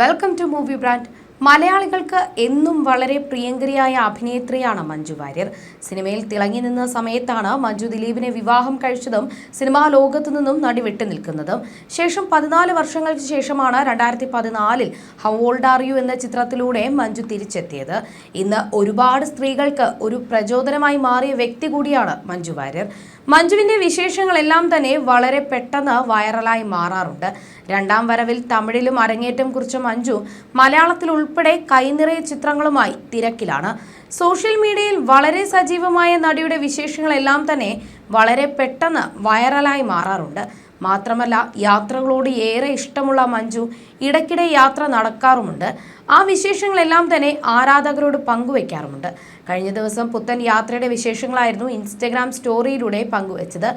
Welcome to movie brand മലയാളികൾക്ക് എന്നും വളരെ പ്രിയങ്കരിയായ അഭിനേത്രിയാണ് മഞ്ജു വാര്യർ. സിനിമയിൽ തിളങ്ങി നിന്ന സമയത്താണ് മഞ്ജു ദിലീപിനെ വിവാഹം കഴിച്ചതും സിനിമാ ലോകത്തു നിന്നും നടി വിട്ടു നിൽക്കുന്നതും. ശേഷം പതിനാല് വർഷങ്ങൾക്ക് ശേഷമാണ് രണ്ടായിരത്തി പതിനാലിൽ ഹൗ ഓൾഡ് ആർ യു എന്ന ചിത്രത്തിലൂടെ മഞ്ജു തിരിച്ചെത്തിയത്. ഇന്ന് ഒരുപാട് സ്ത്രീകൾക്ക് ഒരു പ്രചോദനമായി മാറിയ വ്യക്തി കൂടിയാണ് മഞ്ജു വാര്യർ. മഞ്ജുവിന്റെ വിശേഷങ്ങളെല്ലാം തന്നെ വളരെ പെട്ടെന്ന് വൈറലായി മാറാറുണ്ട്. രണ്ടാം വരവിൽ തമിഴിലും അരങ്ങേറ്റം കുറിച്ച മഞ്ജു മലയാളത്തിൽ ഉൾപ്പെടെ കൈനിറയ ചിത്രങ്ങളുമായി തിരക്കിലാണ്. സോഷ്യൽ മീഡിയയിൽ വളരെ സജീവമായ നടിയുടെ വിശേഷങ്ങളെല്ലാം തന്നെ വളരെ പെട്ടെന്ന് വൈറലായി മാറാറുണ്ട്. മാത്രമല്ല യാത്രകളോട് ഏറെ ഇഷ്ടമുള്ള മഞ്ജു ഇടയ്ക്കിടെ യാത്ര നടക്കാറുമുണ്ട്. ആ വിശേഷങ്ങളെല്ലാം തന്നെ ആരാധകരോട് പങ്കുവയ്ക്കാറുമുണ്ട് കഴിഞ്ഞ ദിവസം പുത്തൻ യാത്രയുടെ വിശേഷങ്ങളായിരുന്നു ഇൻസ്റ്റഗ്രാം സ്റ്റോറിയിലൂടെ പങ്കുവച്ചത്.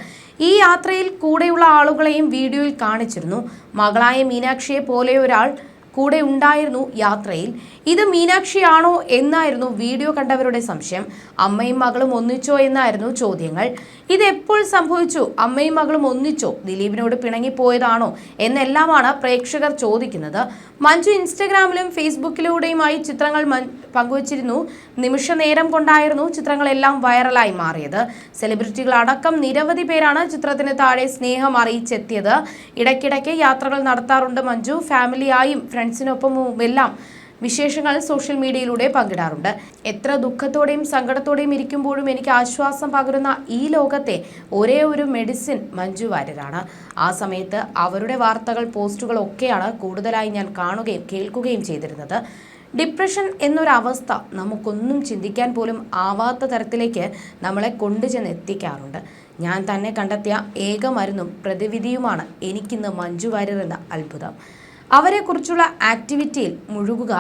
ഈ യാത്രയിൽ കൂടെയുള്ള ആളുകളെയും വീഡിയോയിൽ കാണിച്ചിരുന്നു. മകളായ മീനാക്ഷിയെ പോലെ ഒരാൾ കൂടെ ഉണ്ടായിരുന്നു യാത്രയിൽ. ഇത് മീനാക്ഷിയാണോ എന്നായിരുന്നു വീഡിയോ കണ്ടവരുടെ സംശയം. അമ്മയും മകളും ഒന്നിച്ചോ എന്നായിരുന്നു ചോദ്യങ്ങൾ. ഇത് എപ്പോൾ സംഭവിച്ചു? അമ്മയും മകളും ഒന്നിച്ചോ? ദിലീപിനോട് പിണങ്ങിപ്പോയതാണോ എന്നെല്ലാമാണ് പ്രേക്ഷകർ ചോദിക്കുന്നത്. മഞ്ജു ഇൻസ്റ്റഗ്രാമിലും ഫേസ്ബുക്കിലൂടെയുമായി ചിത്രങ്ങൾ പങ്കുവച്ചിരുന്നു. നിമിഷ നേരം കൊണ്ടായിരുന്നു ചിത്രങ്ങളെല്ലാം വൈറലായി മാറിയത്. സെലിബ്രിറ്റികൾ അടക്കം നിരവധി പേരാണ് ചിത്രത്തിന് താഴെ സ്നേഹം അറിയിച്ചെത്തിയത്. ഇടയ്ക്കിടയ്ക്ക് യാത്രകൾ നടത്താറുണ്ട് മഞ്ജു. ഫാമിലിയായും ഫ്രണ്ട്സിനൊപ്പവും എല്ലാം വിശേഷങ്ങൾ സോഷ്യൽ മീഡിയയിലൂടെ പങ്കിടാറുണ്ട്. എത്ര ദുഃഖത്തോടെയും സങ്കടത്തോടെയും ഇരിക്കുമ്പോഴും എനിക്ക് ആശ്വാസം പകരുന്ന ഈ ലോകത്തെ ഒരേ ഒരു മെഡിസിൻ മഞ്ജു വാര്യരാണ്. ആ സമയത്ത് അവരുടെ വാർത്തകൾ പോസ്റ്റുകൾ ഒക്കെയാണ് കൂടുതലായി ഞാൻ കാണുകയും കേൾക്കുകയും ചെയ്തിരുന്നത്. ഡിപ്രഷൻ എന്നൊരവസ്ഥ നമുക്കൊന്നും ചിന്തിക്കാൻ പോലും ആവാത്ത തരത്തിലേക്ക് നമ്മളെ കൊണ്ടുചെന്ന് എത്തിക്കാറുണ്ട് ഞാൻ തന്നെ കണ്ടെത്തിയ ഏക മരുന്നും പ്രതിവിധിയുമാണ് എനിക്കിന്ന് മഞ്ജു വാര്യർ എന്ന അത്ഭുതം. അവരെക്കുറിച്ചുള്ള ആക്ടിവിറ്റിയിൽ മുഴുകുക.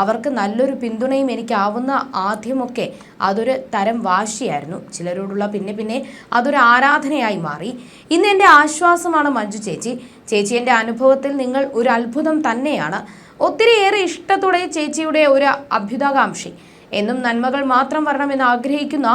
അവർക്ക് നല്ലൊരു പിന്തുണയും എനിക്കാവുന്ന ആദ്യമൊക്കെ അതൊരു തരം വാശിയായിരുന്നു. ചിലരോടുള്ള പിന്നെ പിന്നെ അതൊരു ആരാധനയായി മാറി. ഇന്ന് എന്റെ ആശ്വാസമാണ് മഞ്ജു ചേച്ചി. ചേച്ചി എന്റെ അനുഭവത്തിൽ നിങ്ങൾ ഒരു അത്ഭുതം തന്നെയാണ്. ഒത്തിരിയേറെ ഇഷ്ടത്തോടെ ചേച്ചിയുടെ ഒരു അഭ്യുതാകാംക്ഷി എന്നും നന്മകൾ മാത്രം വരണമെന്ന് ആഗ്രഹിക്കുന്ന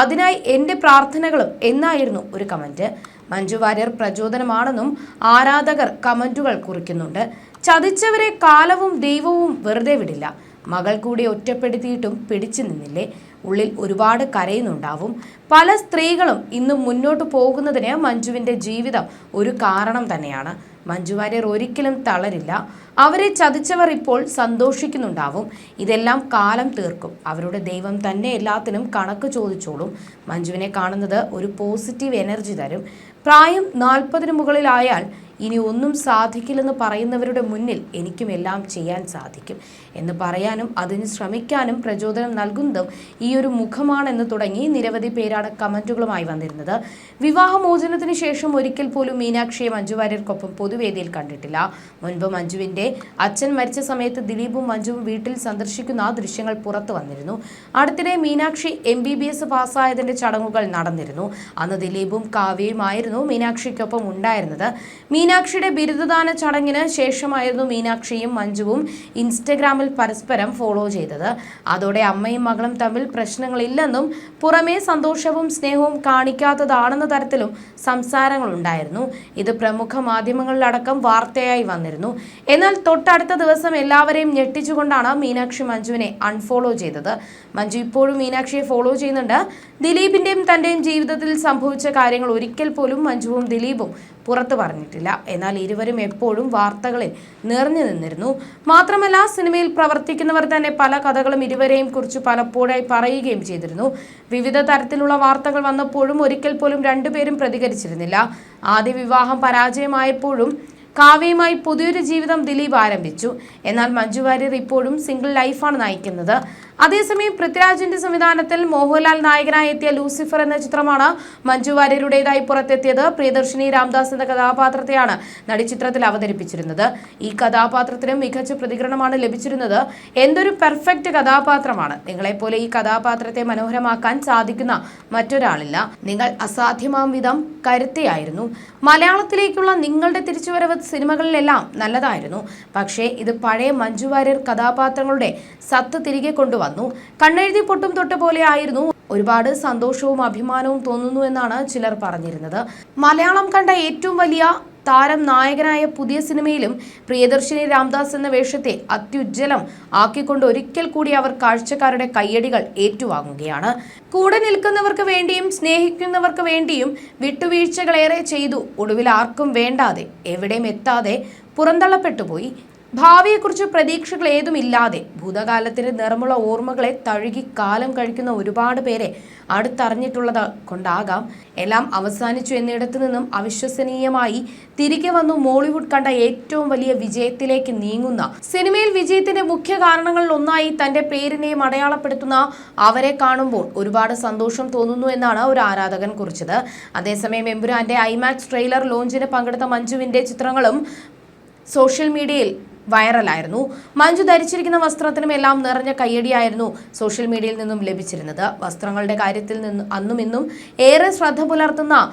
അതിനായി എന്റെ പ്രാർത്ഥനകളും എന്നായിരുന്നു ഒരു കമന്റ് മഞ്ജു വാര്യർ പ്രചോദനമാണെന്നും ആരാധകർ കമന്റുകൾ കുറിക്കുന്നുണ്ട്. ചതിച്ചവരെ കാലവും ദൈവവും വെറുതെ വിടില്ല. മകൾ കൂടി ഒറ്റപ്പെടുത്തിയിട്ടും പിടിച്ചു നിന്നില്ലേ? ഉള്ളിൽ ഒരുപാട് കരയുന്നുണ്ടാവും. പല സ്ത്രീകളും ഇന്ന് മുന്നോട്ട് പോകുന്നതിന് മഞ്ജുവിന്റെ ജീവിതം ഒരു കാരണം തന്നെയാണ്. മഞ്ജു വാര്യർ ഒരിക്കലും തളരില്ല. അവരെ ചതിച്ചവർ ഇപ്പോൾ സന്തോഷിക്കുന്നുണ്ടാവും. ഇതെല്ലാം കാലം തീർക്കും. അവരുടെ ദൈവം തന്നെ എല്ലാത്തിനും കണക്ക് ചോദിച്ചോളും. മഞ്ജുവിനെ കാണുന്നത് ഒരു പോസിറ്റീവ് എനർജി തരും. പ്രായം നാൽപ്പതിന് മുകളിലായാൽ ഇനി ഒന്നും സാധിക്കില്ലെന്ന് പറയുന്നവരുടെ മുന്നിൽ എനിക്കും എല്ലാം ചെയ്യാൻ സാധിക്കും എന്ന് പറയാനും അതിന് ശ്രമിക്കാനും പ്രചോദനം നൽകുന്നതും ഈ ഒരു മുഖമാണെന്ന് തുടങ്ങി നിരവധി പേരാണ് കമന്റുകളുമായി വന്നിരുന്നത്. വിവാഹമോചനത്തിന് ശേഷം ഒരിക്കൽ പോലും മീനാക്ഷിയെ മഞ്ജു വാര്യർക്കൊപ്പം പൊതുവേദിയിൽ കണ്ടിട്ടില്ല. മുൻപ് മഞ്ജുവിന്റെ അച്ഛൻ മരിച്ച സമയത്ത് ദിലീപും മഞ്ജുവും വീട്ടിൽ സന്ദർശിക്കുന്ന ദൃശ്യങ്ങൾ പുറത്തു വന്നിരുന്നു. അടുത്തിടെ Meenakshi M B B S പാസ്സായതിന്റെ ചടങ്ങുകൾ നടന്നിരുന്നു. അന്ന് ദിലീപും കാവ്യയുമായിരുന്നു മീനാക്ഷിക്കൊപ്പം ഉണ്ടായിരുന്നത്. മീനാക്ഷിയുടെ ബിരുദദാന ചടങ്ങിന് ശേഷമായിരുന്നു മീനാക്ഷിയും മഞ്ജുവും ഇൻസ്റ്റഗ്രാമിൽ പരസ്പരം ഫോളോ ചെയ്തത്. അതോടെ അമ്മയും മകളും തമ്മിൽ പ്രശ്നങ്ങളില്ലെന്നും പുറമേ സന്തോഷവും സ്നേഹവും കാണിക്കാത്തതാണെന്ന തരത്തിലും സംസാരങ്ങളുണ്ടായിരുന്നു. ഇത് പ്രമുഖ മാധ്യമങ്ങളിലടക്കം വാർത്തയായി വന്നിരുന്നു. എന്നാൽ തൊട്ടടുത്ത ദിവസം എല്ലാവരെയും ഞെട്ടിച്ചുകൊണ്ടാണ് മീനാക്ഷി മഞ്ജുവിനെ അൺഫോളോ ചെയ്തത്. മഞ്ജു ഇപ്പോഴും മീനാക്ഷിയെ ഫോളോ ചെയ്യുന്നുണ്ട്. ദിലീപിന്റെയും തന്റെയും ജീവിതത്തിൽ സംഭവിച്ച കാര്യങ്ങൾ ഒരിക്കൽ പോലും മഞ്ജുവും ദിലീപും പുറത്തു പറഞ്ഞിട്ടില്ല. എന്നാൽ ഇരുവരും എപ്പോഴും വാർത്തകളിൽ നിറഞ്ഞു നിന്നിരുന്നു. മാത്രമല്ല സിനിമയിൽ പ്രവർത്തിക്കുന്നവർ തന്നെ പല കഥകളും ഇരുവരെയും കുറിച്ച് പലപ്പോഴായി പറയുകയും ചെയ്തിരുന്നു. വിവിധ തരത്തിലുള്ള വാർത്തകൾ വന്നപ്പോഴും ഒരിക്കൽ പോലും രണ്ടുപേരും പ്രതികരിച്ചിരുന്നില്ല. ആദ്യ വിവാഹം പരാജയമായപ്പോഴും കാവ്യയുമായി പുതിയൊരു ജീവിതം ദിലീപ് ആരംഭിച്ചു. എന്നാൽ മഞ്ജു വാര്യർ ഇപ്പോഴും സിംഗിൾ ലൈഫാണ് നയിക്കുന്നത്. അതേസമയം പൃഥ്വിരാജിന്റെ സംവിധാനത്തിൽ മോഹൻലാൽ നായകനായി എത്തിയ ലൂസിഫർ എന്ന ചിത്രമാണ് മഞ്ജു വാര്യരുടേതായി പുറത്തെത്തിയത്. പ്രിയദർശിനി രാംദാസ് എന്ന കഥാപാത്രത്തെയാണ് നടി ചിത്രത്തിൽ അവതരിപ്പിച്ചിരുന്നത്. ഈ കഥാപാത്രത്തിന് മികച്ച പ്രതികരണമാണ് ലഭിച്ചിരുന്നത്. എന്തൊരു പെർഫെക്റ്റ് കഥാപാത്രമാണ്. നിങ്ങളെപ്പോലെ ഈ കഥാപാത്രത്തെ മനോഹരമാക്കാൻ സാധിക്കുന്ന മറ്റൊരാളില്ല. നിങ്ങൾ അസാധ്യമാം വിധം കരുത്തയായിരുന്നു. മലയാളത്തിലേക്കുള്ള നിങ്ങളുടെ തിരിച്ചുവരവ് സിനിമകളിലെല്ലാം നല്ലതായിരുന്നു. പക്ഷേ ഇത് പഴയ മഞ്ജു വാര്യർ കഥാപാത്രങ്ങളുടെ സത്ത് തിരികെ കൊണ്ടുവന്നു. കണ്ണെഴുതി പൊട്ടും തൊട്ട് പോലെ ആയിരുന്നു. ഒരുപാട് സന്തോഷവും അഭിമാനവും തോന്നുന്നു എന്നാണ് ചിലർ പറഞ്ഞിരുന്നത്. മലയാളം കണ്ട ഏറ്റവും വലിയ താരം നായകനായ പുതിയ സിനിമയിലും പ്രിയദർശിനി രാംദാസ് എന്ന വേഷത്തെ അത്യുജ്വലം ആക്കിക്കൊണ്ട് ഒരിക്കൽ കൂടി അവർ കാഴ്ചക്കാരുടെ കയ്യടികൾ ഏറ്റുവാങ്ങുകയാണ്. കൂടെ നിൽക്കുന്നവർക്ക് വേണ്ടിയും സ്നേഹിക്കുന്നവർക്ക് വേണ്ടിയും വിട്ടുവീഴ്ചകളേറെ ചെയ്തു. ഒടുവിൽ ആർക്കും വേണ്ടാതെ എവിടെയും എത്താതെ പുറന്തള്ളപ്പെട്ടുപോയി ഭാവിയെക്കുറിച്ച് പ്രതീക്ഷകൾ ഏതുമില്ലാതെ ഭൂതകാലത്തിന്റെ നിറമുള്ള ഓർമ്മകളെ തഴുകി കാലം കഴിക്കുന്ന ഒരുപാട് പേരെ അടുത്തറിഞ്ഞിട്ടുള്ളത് കൊണ്ടാകാം. എല്ലാം അവസാനിച്ചു എന്നിടത്തു നിന്നും അവിശ്വസനീയമായി തിരികെ വന്നു മോളിവുഡ് കണ്ട ഏറ്റവും വലിയ വിജയത്തിലേക്ക് നീങ്ങുന്ന സിനിമയിൽ വിജയത്തിന്റെ മുഖ്യ കാരണങ്ങളിൽ ഒന്നായി തന്റെ പേരിനെയും അടയാളപ്പെടുത്തുന്ന അവരെ കാണുമ്പോൾ ഒരുപാട് സന്തോഷം തോന്നുന്നു എന്നാണ് ഒരു ആരാധകൻ കുറിച്ചത്. അതേസമയം എമ്പുരാന്റെ ഐമാക്സ് ട്രെയിലർ ലോഞ്ചിന് പങ്കെടുത്ത മഞ്ജുവിന്റെ ചിത്രങ്ങളും സോഷ്യൽ മീഡിയയിൽ വൈറലായിരുന്നു. മഞ്ജു ധരിച്ചിരിക്കുന്ന വസ്ത്രത്തിനും എല്ലാം നിറഞ്ഞ കയ്യടിയായിരുന്നു സോഷ്യൽ മീഡിയയിൽ നിന്നും ലഭിച്ചിരുന്നത്. വസ്ത്രങ്ങളുടെ കാര്യത്തിൽ നിന്ന് അന്നും ഇന്നും ഏറെ ശ്രദ്ധ പുലർത്തുന്ന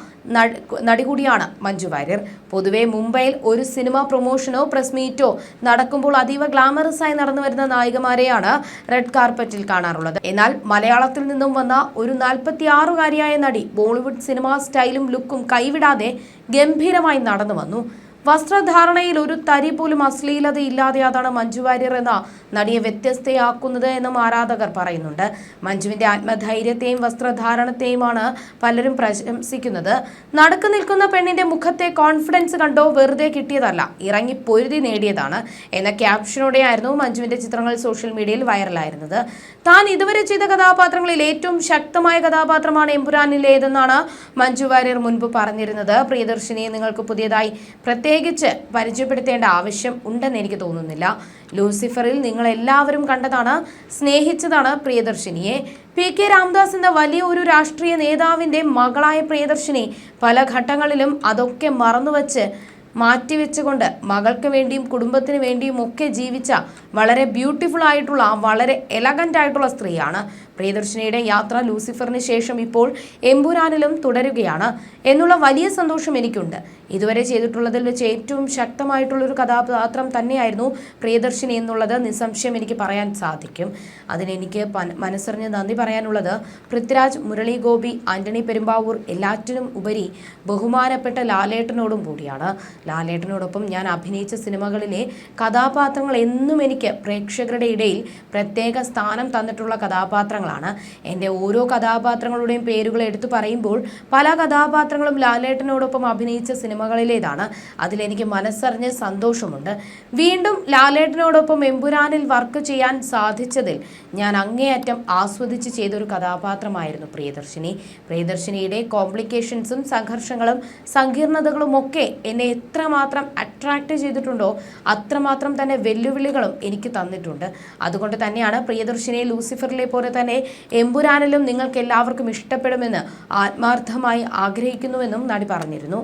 നടി- കൂടിയാണ് മഞ്ജു വാര്യർ. പൊതുവെ മുംബൈയിൽ ഒരു സിനിമ പ്രൊമോഷനോ പ്രസ് മീറ്റോ നടക്കുമ്പോൾ അതീവ ഗ്ലാമറസ് ആയി നടന്നു വരുന്ന നായികമാരെയാണ് റെഡ് കാർപ്പറ്റിൽ കാണാറുള്ളത്. എന്നാൽ മലയാളത്തിൽ നിന്നും വന്ന ഒരു നാൽപ്പത്തിയാറുകാരിയായ നടി ബോളിവുഡ് സിനിമാ സ്റ്റൈലും ലുക്കും കൈവിടാതെ ഗംഭീരമായി നടന്നു വന്നു വസ്ത്രധാരണയിൽ ഒരു തരി പോലും അശ്ലീലത ഇല്ലാതെ അതാണ് മഞ്ജു വാര്യർ എന്ന നടിയെ വ്യത്യസ്തയാക്കുന്നത് എന്നും ആരാധകർ പറയുന്നുണ്ട്. മഞ്ജുവിന്റെ ആത്മധൈര്യത്തെയും വസ്ത്രധാരണത്തെയുമാണ് പലരും പ്രശംസിക്കുന്നത്. നടക്കു നിൽക്കുന്ന പെണ്ണിന്റെ മുഖത്തെ കോൺഫിഡൻസ് കണ്ടോ വെറുതെ കിട്ടിയതല്ല ഇറങ്ങി പൊരുതി നേടിയതാണ് എന്ന ക്യാപ്ഷനോടെയായിരുന്നു മഞ്ജുവിന്റെ ചിത്രങ്ങൾ സോഷ്യൽ മീഡിയയിൽ വൈറലായിരുന്നത്. താൻ ഇതുവരെ ചെയ്ത കഥാപാത്രങ്ങളിൽ ഏറ്റവും ശക്തമായ കഥാപാത്രമാണ് എമ്പുരാനിലേതെന്നാണ് മഞ്ജു വാര്യർ മുൻപ് പറഞ്ഞിരുന്നത്. പ്രിയദർശിനിയെ നിങ്ങൾക്ക് പുതിയതായി പ്രത്യേകിച്ച് പരിചയപ്പെടുത്തേണ്ട ആവശ്യം ഉണ്ടെന്ന് എനിക്ക് തോന്നുന്നില്ല. ലൂസിഫറിൽ നിങ്ങൾ എല്ലാവരും കണ്ടതാണ് സ്നേഹിച്ചതാണ് പ്രിയദർശിനിയെ. പി കെ രാംദാസ് എന്ന വലിയ ഒരു രാഷ്ട്രീയ നേതാവിന്റെ മകളായ പ്രിയദർശിനി പല ഘട്ടങ്ങളിലും അതൊക്കെ മറന്നുവച്ച് മാറ്റിവെച്ചുകൊണ്ട് മകൾക്ക് വേണ്ടിയും കുടുംബത്തിന് വേണ്ടിയും ഒക്കെ ജീവിച്ച വളരെ ബ്യൂട്ടിഫുൾ ആയിട്ടുള്ള വളരെ എലഗന്റ് ആയിട്ടുള്ള സ്ത്രീയാണ്. പ്രിയദർശിനിയുടെ യാത്ര ലൂസിഫറിന് ശേഷം ഇപ്പോൾ എമ്പുരാനിലും തുടരുകയാണ് എന്നുള്ള വലിയ സന്തോഷം എനിക്കുണ്ട്. ഇതുവരെ ചെയ്തിട്ടുള്ളതിൽ വെച്ച് ഏറ്റവും ശക്തമായിട്ടുള്ളൊരു കഥാപാത്രം തന്നെയായിരുന്നു പ്രിയദർശിനി എന്നുള്ളത് നിസ്സംശയം എനിക്ക് പറയാൻ സാധിക്കും. അതിനെനിക്ക് മനസ്സറിഞ്ഞ് നന്ദി പറയാനുള്ളത് പൃഥ്വിരാജ് മുരളി ഗോപി ആന്റണി പെരുമ്പാവൂർ എല്ലാറ്റിനും ഉപരി ബഹുമാനപ്പെട്ട ലാലേട്ടനോടും കൂടിയാണ്. ലാലേട്ടനോടൊപ്പം ഞാൻ അഭിനയിച്ച സിനിമകളിലെ കഥാപാത്രങ്ങൾ എന്നും എനിക്ക് പ്രേക്ഷകരുടെ ഇടയിൽ പ്രത്യേക സ്ഥാനം തന്നിട്ടുള്ള കഥാപാത്രങ്ങളാണ് എന്റെ ഓരോ കഥാപാത്രങ്ങളുടെയും പേരുകൾ എടുത്തു പറയുമ്പോൾ പല കഥാപാത്രങ്ങളും ലാലേട്ടനോടൊപ്പം അഭിനയിച്ച സിനിമകളിലേതാണ്. അതിലെനിക്ക് മനസ്സറിഞ്ഞ് സന്തോഷമുണ്ട്. വീണ്ടും ലാലേട്ടനോടൊപ്പം എമ്പുരാനിൽ വർക്ക് ചെയ്യാൻ സാധിച്ചതിൽ ഞാൻ അങ്ങേയറ്റം ആസ്വദിച്ച് ചെയ്തൊരു കഥാപാത്രമായിരുന്നു പ്രിയദർശിനി. പ്രിയദർശിനിയുടെ കോംപ്ലിക്കേഷൻസും സംഘർഷങ്ങളും സങ്കീർണതകളും ഒക്കെ എന്നെ എത്രമാത്രം അട്രാക്റ്റ് ചെയ്തിട്ടുണ്ടോ അത്രമാത്രം തന്നെ വെല്ലുവിളികളും എനിക്ക് തന്നിട്ടുണ്ട്. അതുകൊണ്ട് തന്നെയാണ് പ്രിയദർശിനി ലൂസിഫറിലെ പോലെ തന്നെ എമ്പുരാനിലും നിങ്ങൾക്ക് എല്ലാവർക്കും ഇഷ്ടപ്പെടുമെന്ന് ആത്മാർത്ഥമായി ആഗ്രഹിക്കുന്നുവെന്നും നടി പറഞ്ഞിരുന്നു.